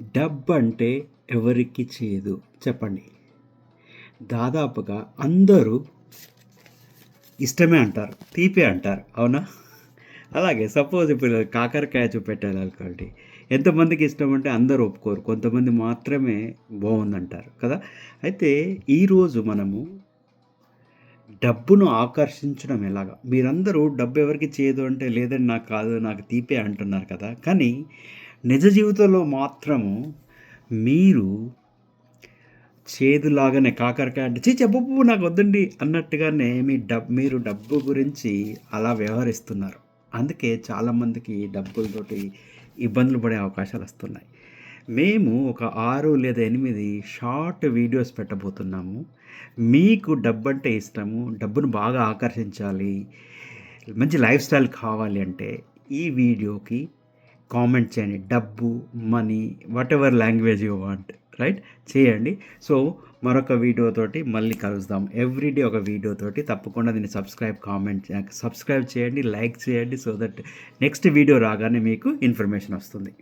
డబ్బు అంటే ఎవరికి చేయదు చెప్పండి. దాదాపుగా అందరూ ఇష్టమే అంటారు తీపే అంటారు అవునా? అలాగే సపోజ్ ఇప్పుడు కాకరకాయ చూపెట్టాలి అనుకోండి. ఎంతమందికి ఇష్టం అంటే అందరూ ఒప్పుకోరు కొంతమంది మాత్రమే బాగుందంటారు కదా? అయితే ఈరోజు మనము డబ్బును ఆకర్షించడం ఎలాగా? మీరందరూ డబ్బు ఎవరికి చేయదు అంటే లేదండి నాకు కాదు నాకు తీపే అంటున్నారు కదా? కానీ నిజ జీవితంలో మాత్రము మీరు చేదులాగానే కాకరకాయ అంటే చీ చెప్పు నాకు వద్దండి అన్నట్టుగానే మీ డబ్ మీరు డబ్బు గురించి అలా వ్యవహరిస్తున్నారు. అందుకే చాలామందికి డబ్బులతోటి ఇబ్బందులు పడే అవకాశాలు వస్తున్నాయి. మేము ఒక ఆరు లేదా ఎనిమిది షార్ట్ వీడియోస్ పెట్టబోతున్నాము. మీకు డబ్బు అంటే ఇష్టము డబ్బును బాగా ఆకర్షించాలి మంచి లైఫ్ స్టైల్ కావాలి అంటే ఈ వీడియోకి కామెంట్ చేయండి. డబ్బు money whatever language you want write చేయండి. సో మరొక వీడియోతోటి మళ్ళీ కలుద్దాం. ఎవ్రీడే ఒక వీడియోతోటి తప్పకుండా దీన్ని సబ్స్క్రైబ్ కామెంట్ సబ్స్క్రైబ్ చేయండి లైక్ చేయండి సో దట్ నెక్స్ట్ వీడియో రాగానే మీకు ఇన్ఫర్మేషన్ వస్తుంది.